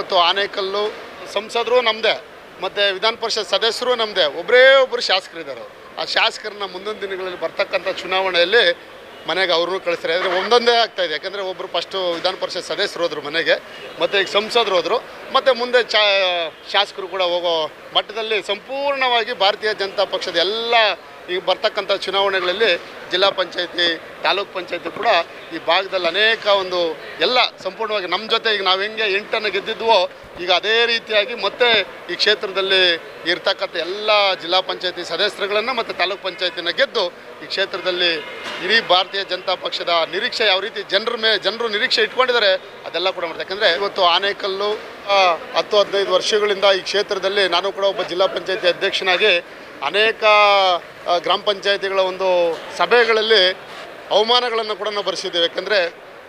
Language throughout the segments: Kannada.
ಇವತ್ತು ಆನೇಕಲ್ಲು ಸಂಸದರು ನಮ್ಮದೇ ಮತ್ತು ವಿಧಾನ ಪರಿಷತ್ ಸದಸ್ಯರು ನಮ್ಮದೇ ಒಬ್ಬರೇ ಒಬ್ಬರು ಶಾಸಕರಿದ್ದಾರೆ. ಆ ಶಾಸಕರನ್ನ ಮುಂದಿನ ದಿನಗಳಲ್ಲಿ ಬರ್ತಕ್ಕಂಥ ಚುನಾವಣೆಯಲ್ಲಿ ಮನೆಗೆ ಅವ್ರನ್ನೂ ಕಳಿಸ್ತಾರೆ. ಅಂದರೆ ಒಂದೊಂದೇ ಆಗ್ತಾ ಇದೆ. ಯಾಕಂದರೆ ಒಬ್ಬರು ಫಸ್ಟು ವಿಧಾನ ಪರಿಷತ್ ಸದಸ್ಯರು ಹೋದರು ಮನೆಗೆ, ಮತ್ತು ಈಗ ಸಂಸದರು ಹೋದರು, ಮತ್ತು ಮುಂದೆ ಚಾ ಶಾಸಕರು ಕೂಡ ಹೋಗೋ ಮಟ್ಟದಲ್ಲಿ ಸಂಪೂರ್ಣವಾಗಿ ಭಾರತೀಯ ಜನತಾ ಪಕ್ಷದ ಎಲ್ಲ ಈಗ ಬರ್ತಕ್ಕಂಥ ಚುನಾವಣೆಗಳಲ್ಲಿ ಜಿಲ್ಲಾ ಪಂಚಾಯತಿ, ತಾಲೂಕ್ ಪಂಚಾಯತಿ ಕೂಡ ಈ ಭಾಗದಲ್ಲಿ ಅನೇಕ ಒಂದು ಎಲ್ಲ ಸಂಪೂರ್ಣವಾಗಿ ನಮ್ಮ ಜೊತೆ ಈಗ ನಾವು ಹೆಂಗೆ ಎಂಟನ್ನು ಗೆದ್ದಿದ್ವೋ ಈಗ ಅದೇ ರೀತಿಯಾಗಿ ಮತ್ತೆ ಈ ಕ್ಷೇತ್ರದಲ್ಲಿ ಇರ್ತಕ್ಕಂಥ ಎಲ್ಲ ಜಿಲ್ಲಾ ಪಂಚಾಯತಿ ಸದಸ್ಯರುಗಳನ್ನು ಮತ್ತು ತಾಲೂಕ್ ಪಂಚಾಯತಿನ ಗೆದ್ದು ಈ ಕ್ಷೇತ್ರದಲ್ಲಿ ಇಡೀ ಭಾರತೀಯ ಜನತಾ ಪಕ್ಷದ ನಿರೀಕ್ಷೆ ಯಾವ ರೀತಿ ಜನರ ಮೇ, ಜನರು ನಿರೀಕ್ಷೆ ಇಟ್ಕೊಂಡಿದ್ದಾರೆ ಅದೆಲ್ಲ ಕೂಡ ಮಾಡ್ತಾರೆ. ಯಾಕಂದರೆ ಇವತ್ತು ಆನೇಕಲ್ಲು ಹತ್ತು ಹದಿನೈದು ವರ್ಷಗಳಿಂದ ಈ ಕ್ಷೇತ್ರದಲ್ಲಿ ನಾನು ಕೂಡ ಒಬ್ಬ ಜಿಲ್ಲಾ ಪಂಚಾಯತಿ ಅಧ್ಯಕ್ಷನಾಗಿ ಅನೇಕ ಗ್ರಾಮ ಪಂಚಾಯತಿಗಳ ಒಂದು ಸಭೆಗಳಲ್ಲಿ ಅವಮಾನಗಳನ್ನು ಕೂಡ ನಾವು ಬರೆಸಿದ್ದೇವೆ. ಯಾಕಂದರೆ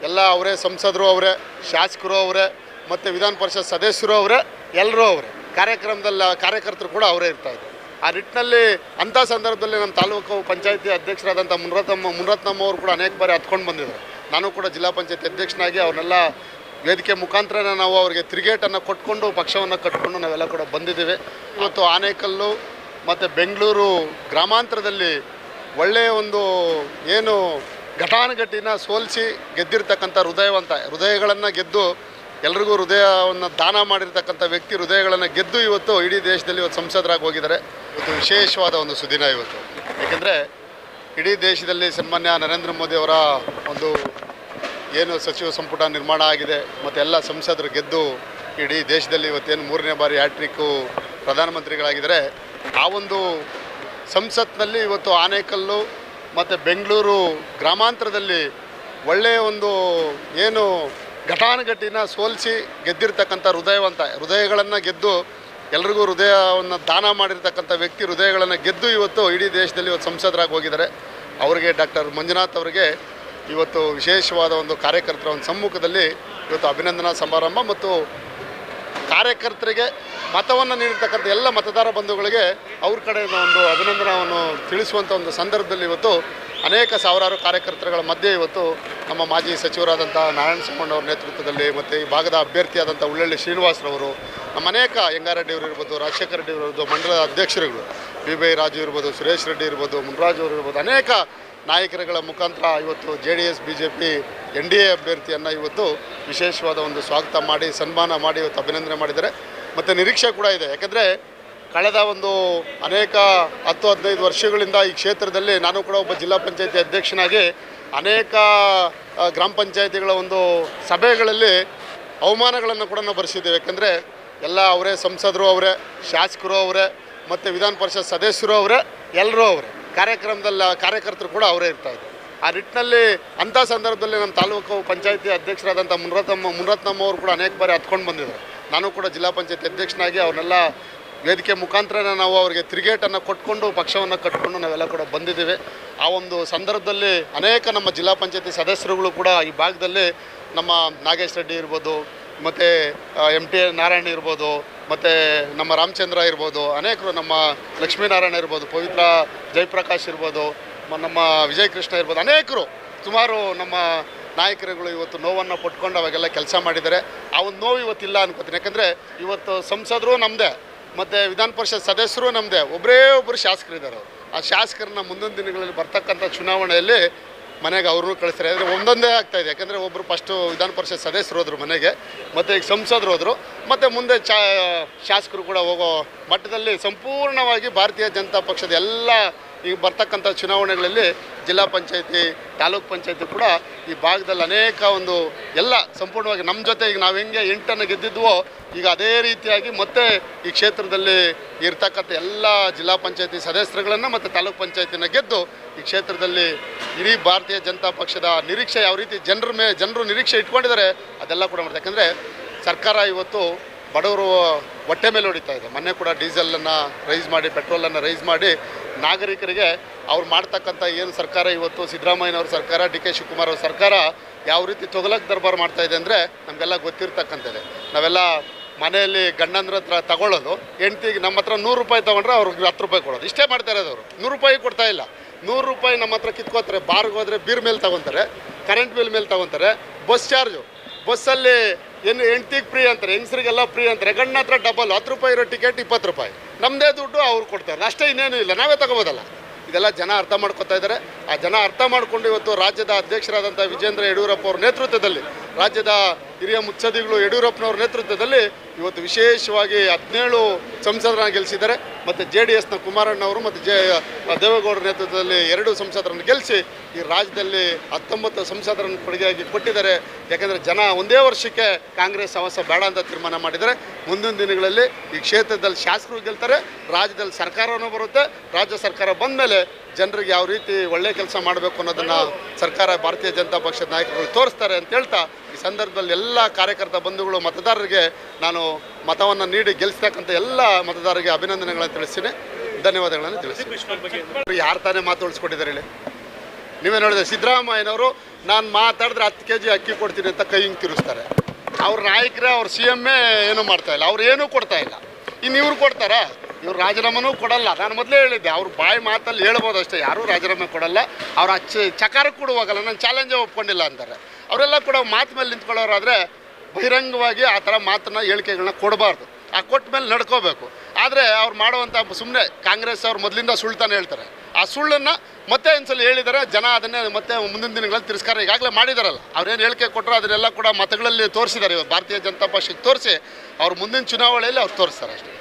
ಎಲ್ಲ ಅವರೇ ಸಂಸದರು ಅವರೇ, ಶಾಸಕರು ಅವರೇ, ಮತ್ತು ವಿಧಾನ ಪರಿಷತ್ ಸದಸ್ಯರು ಅವರೇ, ಎಲ್ಲರೂ ಅವರೇ. ಕಾರ್ಯಕ್ರಮದಲ್ಲಿ, ಕಾರ್ಯಕರ್ತರು ಕೂಡ ಅವರೇ ಇರ್ತಾಯಿದ್ರು ಆ ನಿಟ್ಟಿನಲ್ಲಿ ಅಂಥ ಸಂದರ್ಭದಲ್ಲಿ ನಮ್ಮ ತಾಲೂಕು ಪಂಚಾಯತಿ ಅಧ್ಯಕ್ಷರಾದಂಥ ಮುನರತ್ನಮ್ಮ ಮುನರತ್ನಮ್ಮ ಅವರು ಕೂಡ ಅನೇಕ ಬಾರಿ ಹತ್ಕೊಂಡು ಬಂದಿದ್ದಾರೆ. ನಾನು ಕೂಡ ಜಿಲ್ಲಾ ಪಂಚಾಯತಿ ಅಧ್ಯಕ್ಷನಾಗಿ ಅವ್ರನ್ನೆಲ್ಲ ವೇದಿಕೆ ಮುಖಾಂತರ ನಾವು ಅವರಿಗೆ ತಿರುಗೇಟನ್ನು ಕೊಟ್ಕೊಂಡು, ಪಕ್ಷವನ್ನು ಕಟ್ಕೊಂಡು ನಾವೆಲ್ಲ ಕೂಡ ಬಂದಿದ್ದೇವೆ. ಇವತ್ತು ಆನೇಕಲ್ಲು ಮತ್ತು ಬೆಂಗಳೂರು ಗ್ರಾಮಾಂತರದಲ್ಲಿ ಒಳ್ಳೆಯ ಒಂದು ಏನು ಘಟಾನುಘಟಿನ ಸೋಲಿಸಿ ಗೆದ್ದಿರ್ತಕ್ಕಂಥ ಹೃದಯವಂತ ಹೃದಯಗಳನ್ನು ಗೆದ್ದು ಎಲ್ರಿಗೂ ಹೃದಯವನ್ನು ದಾನ ಮಾಡಿರ್ತಕ್ಕಂಥ ವ್ಯಕ್ತಿ ಹೃದಯಗಳನ್ನು ಗೆದ್ದು ಇವತ್ತು ಇಡೀ ದೇಶದಲ್ಲಿ ಇವತ್ತು ಸಂಸದರಾಗಿ ಹೋಗಿದ್ದಾರೆ. ಇವತ್ತು ವಿಶೇಷವಾದ ಒಂದು ಸುದಿನ ಇವತ್ತು. ಏಕೆಂದರೆ ಇಡೀ ದೇಶದಲ್ಲಿ ಸನ್ಮಾನ್ಯ ನರೇಂದ್ರ ಮೋದಿ ಅವರ ಒಂದು ಏನು ಸಚಿವ ಸಂಪುಟ ನಿರ್ಮಾಣ ಆಗಿದೆ. ಮತ್ತು ಎಲ್ಲ ಸಂಸದರು ಗೆದ್ದು ಇಡೀ ದೇಶದಲ್ಲಿ ಇವತ್ತೇನು ಮೂರನೇ ಬಾರಿ ಹ್ಯಾಟ್ರಿಕ್ಕು ಪ್ರಧಾನಮಂತ್ರಿಗಳಾಗಿದ್ದಾರೆ. ಆ ಒಂದು ಸಂಸತ್ನಲ್ಲಿ ಇವತ್ತು ಆನೇಕಲ್ಲು ಮತ್ತು ಬೆಂಗಳೂರು ಗ್ರಾಮಾಂತರದಲ್ಲಿ ಒಳ್ಳೆಯ ಒಂದು ಏನು ಘಟಾನುಘಟಿನ ಸೋಲಿಸಿ ಗೆದ್ದಿರ್ತಕ್ಕಂಥ ಹೃದಯವಂತ, ಹೃದಯಗಳನ್ನು ಗೆದ್ದು ಎಲ್ರಿಗೂ ಹೃದಯವನ್ನು ದಾನ ಮಾಡಿರ್ತಕ್ಕಂಥ ವ್ಯಕ್ತಿ ಹೃದಯಗಳನ್ನು ಗೆದ್ದು ಇವತ್ತು ಇಡೀ ದೇಶದಲ್ಲಿ ಇವತ್ತು ಸಂಸದರಾಗಿ ಹೋಗಿದ್ದಾರೆ. ಅವರಿಗೆ ಡಾಕ್ಟರ್ ಮಂಜುನಾಥ್ ಅವರಿಗೆ ಇವತ್ತು ವಿಶೇಷವಾದ ಒಂದು ಕಾರ್ಯಕರ್ತರ ಒಂದು ಸಮ್ಮುಖದಲ್ಲಿ ಇವತ್ತು ಅಭಿನಂದನಾ ಸಮಾರಂಭ ಮತ್ತು ಕಾರ್ಯಕರ್ತರಿಗೆ ಮತವನ್ನು ನೀಡಿರ್ತಕ್ಕಂಥ ಎಲ್ಲ ಮತದಾರ ಬಂಧುಗಳಿಗೆ ಅವ್ರ ಕಡೆಯಿಂದ ಒಂದು ಅಭಿನಂದನವನ್ನು ತಿಳಿಸುವಂಥ ಒಂದು ಸಂದರ್ಭದಲ್ಲಿ ಇವತ್ತು ಅನೇಕ ಸಾವಿರಾರು ಕಾರ್ಯಕರ್ತರುಗಳ ಮಧ್ಯೆ ಇವತ್ತು ನಮ್ಮ ಮಾಜಿ ಸಚಿವರಾದಂಥ ನಾರಾಯಣ ಸ್ವಾಮಣ್ಣ ಅವರ ನೇತೃತ್ವದಲ್ಲಿ ಮತ್ತು ಈ ಭಾಗದ ಅಭ್ಯರ್ಥಿಯಾದಂಥ ಉಳ್ಳಳ್ಳಿ ಶ್ರೀನಿವಾಸರವರು ನಮ್ಮ ಅನೇಕ ಯಂಗಾರೆಡ್ಡಿ ಅವರು ಇರ್ಬೋದು, ರಾಜಶೇಖರ ರೆಡ್ಡಿ ಇರ್ಬೋದು, ಮಂಡಲದ ಅಧ್ಯಕ್ಷರುಗಳು ಬಿ ಬಿ ರಾಜು ಇರ್ಬೋದು, ಸುರೇಶ್ ರೆಡ್ಡಿ ಇರ್ಬೋದು, ಮುನ್ರಾಜ್ ಅವರು ಇರ್ಬೋದು, ಅನೇಕ ನಾಯಕರುಗಳ ಮುಖಾಂತರ ಇವತ್ತು J D S B J P N D A ಅಭ್ಯರ್ಥಿಯನ್ನು ಇವತ್ತು ವಿಶೇಷವಾದ ಒಂದು ಸ್ವಾಗತ ಮಾಡಿ, ಸನ್ಮಾನ ಮಾಡಿ ಇವತ್ತು ಅಭಿನಂದನೆ ಮಾಡಿದ್ದಾರೆ. ಮತ್ತು ನಿರೀಕ್ಷೆ ಕೂಡ ಇದೆ. ಯಾಕೆಂದರೆ ಕಳೆದ ಒಂದು ಅನೇಕ ಹತ್ತು, ಹದಿನೈದು ವರ್ಷಗಳಿಂದ ಈ ಕ್ಷೇತ್ರದಲ್ಲಿ ನಾನು ಕೂಡ ಒಬ್ಬ ಜಿಲ್ಲಾ ಪಂಚಾಯತಿ ಅಧ್ಯಕ್ಷನಾಗಿ ಅನೇಕ ಗ್ರಾಮ ಪಂಚಾಯತಿಗಳ ಒಂದು ಸಭೆಗಳಲ್ಲಿ ಅವಮಾನಗಳನ್ನು ಕೂಡ ನಾವು ಬರೆಸಿದ್ದೇವೆ. ಯಾಕಂದರೆ ಎಲ್ಲ ಅವರೇ ಸಂಸದರು ಅವರೇ, ಶಾಸಕರು ಅವರೇ, ಮತ್ತು ವಿಧಾನ ಪರಿಷತ್ ಸದಸ್ಯರು ಅವರೇ, ಎಲ್ಲರೂ ಅವರೇ. ಕಾರ್ಯಕ್ರಮದಲ್ಲಿ ಕಾರ್ಯಕರ್ತರು ಕೂಡ ಅವರೇ ಇರ್ತಾಯಿದ್ರು ಆ ನಿಟ್ಟಿನಲ್ಲಿ ಅಂಥ ಸಂದರ್ಭದಲ್ಲಿ ನಮ್ಮ ತಾಲೂಕು ಪಂಚಾಯತಿ ಅಧ್ಯಕ್ಷರಾದಂಥ ಮುನರತ್ನಮ್ಮ ಮುನರತ್ನಮ್ಮ ಅವರು ಕೂಡ ಅನೇಕ ಬಾರಿ ಹತ್ಕೊಂಡು ಬಂದಿದ್ದಾರೆ. ನಾನು ಕೂಡ ಜಿಲ್ಲಾ ಪಂಚಾಯತಿ ಅಧ್ಯಕ್ಷನಾಗಿ ಅವ್ರನ್ನೆಲ್ಲ ವೇದಿಕೆ ಮುಖಾಂತರ ನಾವು ಅವರಿಗೆ ತಿರುಗೇಟನ್ನು ಕೊಟ್ಕೊಂಡು, ಪಕ್ಷವನ್ನು ಕಟ್ಕೊಂಡು ನಾವೆಲ್ಲ ಕೂಡ ಬಂದಿದ್ದೇವೆ. ಆ ಒಂದು ಸಂದರ್ಭದಲ್ಲಿ ಅನೇಕ ನಮ್ಮ ಜಿಲ್ಲಾ ಪಂಚಾಯತಿ ಸದಸ್ಯರುಗಳು ಕೂಡ ಈ ಭಾಗದಲ್ಲಿ ನಮ್ಮ ನಾಗೇಶ್ ರೆಡ್ಡಿ ಇರ್ಬೋದು, ಮತ್ತು ಎಂ ಟಿ ನಾರಾಯಣ ಇರ್ಬೋದು ಮತ್ತು ನಮ್ಮ ರಾಮಚಂದ್ರ ಇರ್ಬೋದು, ಅನೇಕರು ನಮ್ಮ ಲಕ್ಷ್ಮೀನಾರಾಯಣ ಇರ್ಬೋದು, ಪವಿತ್ರ ಜಯಪ್ರಕಾಶ್ ಇರ್ಬೋದು ನಮ್ಮ ವಿಜಯ್ ಕೃಷ್ಣ ಇರ್ಬೋದು, ಅನೇಕರು, ಸುಮಾರು ನಮ್ಮ ನಾಯಕರುಗಳು ಇವತ್ತು ನೋವನ್ನು ಪಟ್ಕೊಂಡು ಅವಾಗೆಲ್ಲ ಕೆಲಸ ಮಾಡಿದ್ದಾರೆ. ಆ ಒಂದು ನೋವು ಇವತ್ತಿಲ್ಲ ಅನ್ಕೋತೀನಿ. ಯಾಕಂದರೆ ಇವತ್ತು ಸಂಸದರು ನಮ್ಮದೇ ಮತ್ತು ವಿಧಾನ ಪರಿಷತ್ ಸದಸ್ಯರು ನಮ್ಮದೇ ಒಬ್ಬರೇ ಒಬ್ಬರು ಶಾಸಕರಿದ್ದಾರೆ ಆ ಶಾಸಕರನ್ನ ಮುಂದಿನ ದಿನಗಳಲ್ಲಿ ಬರ್ತಕ್ಕಂಥ ಚುನಾವಣೆಯಲ್ಲಿ ಮನೆಗೆ ಅವ್ರನ್ನೂ ಕಳಿಸ್ತಾರೆ. ಅಂದರೆ ಒಂದೊಂದೇ ಆಗ್ತಾಯಿದೆ ಯಾಕಂದರೆ ಒಬ್ಬರು ಫಸ್ಟು ವಿಧಾನ ಪರಿಷತ್ ಸದಸ್ಯರು ಹೋದರು ಮನೆಗೆ, ಮತ್ತು ಈಗ ಸಂಸದರು ಹೋದರು, ಮತ್ತು ಮುಂದೆ ಶಾಸಕರು ಕೂಡ ಹೋಗೋ ಮಟ್ಟದಲ್ಲಿ ಸಂಪೂರ್ಣವಾಗಿ ಭಾರತೀಯ ಜನತಾ ಪಕ್ಷದ ಎಲ್ಲ ಈಗ ಬರ್ತಕ್ಕಂಥ ಚುನಾವಣೆಗಳಲ್ಲಿ ಜಿಲ್ಲಾ ಪಂಚಾಯತಿ, ತಾಲೂಕ್ ಪಂಚಾಯತಿ ಕೂಡ ಈ ಭಾಗದಲ್ಲಿ ಅನೇಕ ಒಂದು ಎಲ್ಲ ಸಂಪೂರ್ಣವಾಗಿ ನಮ್ಮ ಜೊತೆ ಈಗ ನಾವು ಹೆಂಗೆ ಎಂಟನ್ನು ಗೆದ್ದಿದ್ವೋ ಈಗ ಅದೇ ರೀತಿಯಾಗಿ ಮತ್ತೆ ಈ ಕ್ಷೇತ್ರದಲ್ಲಿ ಇರ್ತಕ್ಕಂಥ ಎಲ್ಲ ಜಿಲ್ಲಾ ಪಂಚಾಯತಿ ಸದಸ್ಯರುಗಳನ್ನು ಮತ್ತು ತಾಲೂಕ್ ಪಂಚಾಯತಿನ ಗೆದ್ದು ಈ ಕ್ಷೇತ್ರದಲ್ಲಿ ಇಡೀ ಭಾರತೀಯ ಜನತಾ ಪಕ್ಷದ ನಿರೀಕ್ಷೆ ಯಾವ ರೀತಿ ಜನರ ಮೇ, ಜನರು ನಿರೀಕ್ಷೆ ಇಟ್ಕೊಂಡಿದ್ದಾರೆ ಅದೆಲ್ಲ ಕೂಡ ಮಾಡ್ತಾರೆ. ಯಾಕಂದರೆ ಸರ್ಕಾರ ಇವತ್ತು ಬಡವರು ಹೊಟ್ಟೆ ಮೇಲೆ ಹೊಡಿತಾ ಇದೆ. ಮೊನ್ನೆ ಕೂಡ ಡೀಸೆಲನ್ನು ರೈಸ್ ಮಾಡಿ ಪೆಟ್ರೋಲನ್ನು ರೈಸ್ ಮಾಡಿ ನಾಗರಿಕರಿಗೆ ಅವ್ರು ಮಾಡ್ತಕ್ಕಂಥ ಏನು ಸರ್ಕಾರ ಇವತ್ತು ಸಿದ್ದರಾಮಯ್ಯನವ್ರ ಸರ್ಕಾರ, ಡಿ ಕೆ ಶಿವಕುಮಾರ್ ಅವ್ರ ಸರ್ಕಾರ ಯಾವ ರೀತಿ ತೊಗಲಕ್ಕೆ ದರ್ಬಾರ್ ಇದೆ ಅಂದರೆ ನಮಗೆಲ್ಲ ಗೊತ್ತಿರ್ತಕ್ಕಂಥದ್ದೇ. ನಾವೆಲ್ಲ ಮನೆಯಲ್ಲಿ ಗಂಡಂದ್ರ ಹತ್ರ ತಗೊಳ್ಳೋದು, ಹೆಂಡ್ತಿಗೆ ನಮ್ಮ ಹತ್ರ ನೂರು ರೂಪಾಯಿ ತೊಗೊಂಡ್ರೆ ಅವ್ರಿಗೆ ಹತ್ತು ರೂಪಾಯಿ ಕೊಡೋದು. ಇಷ್ಟೇ ಮಾಡ್ತಾ ಇರೋದು ಅವರು. ನೂರು ರೂಪಾಯಿ ಕೊಡ್ತಾ ಇಲ್ಲ. ನೂರು ರೂಪಾಯಿ ನಮ್ಮ ಹತ್ರ ಕಿತ್ಕೋತಾರೆ ಬಾರ್ಗೆ ಹೋದರೆ ಬೀರ್ ಮೇಲೆ ತಗೊತಾರೆ ಕರೆಂಟ್ ಬಿಲ್ ಮೇಲೆ ತಗೊತಾರೆ ಬಸ್ ಚಾರ್ಜು ಬಸ್ಸಲ್ಲಿ ಏನು ಹೆಂಡ್ತಿಗೆ ಫ್ರೀ ಅಂತಾರೆ, ಹೆಂಗಸ್ರಿಗೆಲ್ಲ ಫ್ರೀ ಅಂತಾರೆ ಗಂಡನ ಹತ್ರ ಡಬಲ್ ಹತ್ತು ರೂಪಾಯಿ ಇರೋ ಟಿಕೆಟ್ ಇಪ್ಪತ್ತು ರೂಪಾಯಿ. ನಮ್ಮದೇ ದುಡ್ಡು ಅವ್ರು ಕೊಡ್ತಾರೆ. ಅಷ್ಟೇ ಇನ್ನೇನು ಇಲ್ಲ. ನಾವೇ ತಗೋಬೋದಲ್ಲ. ಇದೆಲ್ಲ ಜನ ಅರ್ಥ ಮಾಡ್ಕೊತಾ ಇದ್ದಾರೆ. ಆ ಜನ ಅರ್ಥ ಮಾಡಿಕೊಂಡು ಇವತ್ತು ರಾಜ್ಯದ ಅಧ್ಯಕ್ಷರಾದಂಥ ವಿಜೇಂದ್ರ ಯಡಿಯೂರಪ್ಪ ಅವ್ರ ನೇತೃತ್ವದಲ್ಲಿ ರಾಜ್ಯದ ಹಿರಿಯ ಮುತ್ಸದಿಗಳು ಯಡಿಯೂರಪ್ಪನವ್ರ ನೇತೃತ್ವದಲ್ಲಿ ಇವತ್ತು ವಿಶೇಷವಾಗಿ ಹದಿನೇಳು ಸಂಸದರನ್ನ ಗೆಲ್ಲಿಸಿದ್ದಾರೆ ಮತ್ತು ಜೆ ಡಿ ಎಸ್ನ ಕುಮಾರಣ್ಣವರು ಮತ್ತು ಜೆ ದೇವೇಗೌಡರ ನೇತೃತ್ವದಲ್ಲಿ ಎರಡು ಸಂಸದರನ್ನು ಗೆಲ್ಲಿಸಿ ಈ ರಾಜ್ಯದಲ್ಲಿ ಹತ್ತೊಂಬತ್ತು ಸಂಸದರನ್ನು ಕೊಡುಗೆಯಾಗಿ ಕೊಟ್ಟಿದ್ದಾರೆ. ಯಾಕೆಂದರೆ ಜನ ಒಂದೇ ವರ್ಷಕ್ಕೆ ಕಾಂಗ್ರೆಸ್ ಆವಾಸ ಬೇಡ ಅಂತ ತೀರ್ಮಾನ ಮಾಡಿದರೆ ಮುಂದಿನ ದಿನಗಳಲ್ಲಿ ಈ ಕ್ಷೇತ್ರದಲ್ಲಿ ಶಾಸಕರು ಗೆಲ್ತಾರೆ, ರಾಜ್ಯದಲ್ಲಿ ಸರ್ಕಾರವೂ ಬರುತ್ತೆ. ರಾಜ್ಯ ಸರ್ಕಾರ ಬಂದ ಮೇಲೆ ಜನರಿಗೆ ಯಾವ ರೀತಿ ಒಳ್ಳೆ ಕೆಲಸ ಮಾಡಬೇಕು ಅನ್ನೋದನ್ನು ಸರ್ಕಾರ ಭಾರತೀಯ ಜನತಾ ಪಕ್ಷದ ನಾಯಕರುಗಳು ತೋರಿಸ್ತಾರೆ ಅಂತ ಹೇಳ್ತಾ ಈ ಸಂದರ್ಭದಲ್ಲಿ ಎಲ್ಲ ಕಾರ್ಯಕರ್ತ ಬಂಧುಗಳು, ಮತದಾರರಿಗೆ ನಾನು ಮತವನ್ನು ನೀಡಿ ಗೆಲ್ಲಿಸ್ತಕ್ಕಂಥ ಎಲ್ಲ ಮತದಾರರಿಗೆ ಅಭಿನಂದನೆಗಳನ್ನು ತಿಳಿಸ್ತೀನಿ. ಧನ್ಯವಾದಗಳನ್ನು ತಿಳಿಸ್ತೀನಿ. ಯಾರು ತಾನೇ ಮಾತು ಉಳಿಸ್ಕೊಟ್ಟಿದ್ದಾರೆ ಹೇಳಿ. ನೀವೇ ನೋಡಿದ್ರೆ ಸಿದ್ದರಾಮಯ್ಯನವರು, ನಾನು ಮಾತಾಡಿದ್ರೆ ಹತ್ತು ಕೆ ಜಿ ಅಕ್ಕಿ ಕೊಡ್ತೀನಿ ಅಂತ ಕೈ ಹಿಂಗೆ ತಿರುಗಿಸ್ತಾರೆ ಅವ್ರ ನಾಯಕರೇ, ಅವ್ರ ಸಿ ಎಮ್ಮೇ ಏನೂ ಮಾಡ್ತಾ ಇಲ್ಲ. ಅವ್ರು ಏನೂ ಕೊಡ್ತಾ ಇಲ್ಲ. ಇನ್ನು ಇವ್ರು ಕೊಡ್ತಾರಾ? ಇವ್ರು ರಾಜೀನಾಮೆನೂ ಕೊಡಲ್ಲ. ನಾನು ಮೊದಲೇ ಹೇಳಿದ್ದೆ, ಅವ್ರ ಬಾಯಿ ಮಾತಲ್ಲಿ ಹೇಳ್ಬೋದು ಅಷ್ಟೇ. ಯಾರೂ ರಾಜೀನಾಮೆ ಕೊಡಲ್ಲ. ಅವ್ರು ಅಚ್ಚ ಚಕಾರಕ್ಕೆ ಕೊಡುವಾಗಲ್ಲ. ನಾನು ಚಾಲೆಂಜೇ ಒಪ್ಕೊಂಡಿಲ್ಲ ಅಂತಾರೆ. ಅವರೆಲ್ಲ ಕೂಡ ಮಾತು ಮೇಲೆ ನಿಂತ್ಕೊಳ್ಳೋರಾದರೆ ಬಹಿರಂಗವಾಗಿ ಆ ಥರ ಮಾತನ್ನ, ಹೇಳಿಕೆಗಳನ್ನ ಕೊಡಬಾರ್ದು. ಆ ಕೊಟ್ಟ ಮೇಲೆ ನಡ್ಕೋಬೇಕು. ಆದರೆ ಅವ್ರು ಮಾಡುವಂಥ ಸುಮ್ಮನೆ ಕಾಂಗ್ರೆಸ್ ಅವ್ರು ಮೊದಲಿಂದ ಸುಳ್ತಾನೆ ಹೇಳ್ತಾರೆ. ಆ ಸುಳ್ಳನ್ನು ಮತ್ತೆ ಒಂದ್ಸಲ ಹೇಳಿದರೆ ಜನ ಅದನ್ನೇ ಮತ್ತೆ ಮುಂದಿನ ದಿನಗಳಲ್ಲಿ ತಿರಸ್ಕಾರ ಈಗಾಗಲೇ ಮಾಡಿದಾರಲ್ಲ. ಅವ್ರೇನು ಹೇಳಿಕೆ ಕೊಟ್ಟರು ಅದನ್ನೆಲ್ಲ ಕೂಡ ಮತಗಳಲ್ಲಿ ತೋರಿಸಿದ್ದಾರೆ. ಇವತ್ತು ಭಾರತೀಯ ಜನತಾ ಪಕ್ಷಕ್ಕೆ ತೋರಿಸಿ ಅವ್ರು ಮುಂದಿನ ಚುನಾವಣೆಯಲ್ಲಿ ಅವ್ರು ತೋರಿಸ್ತಾರೆ ಅಷ್ಟೇ.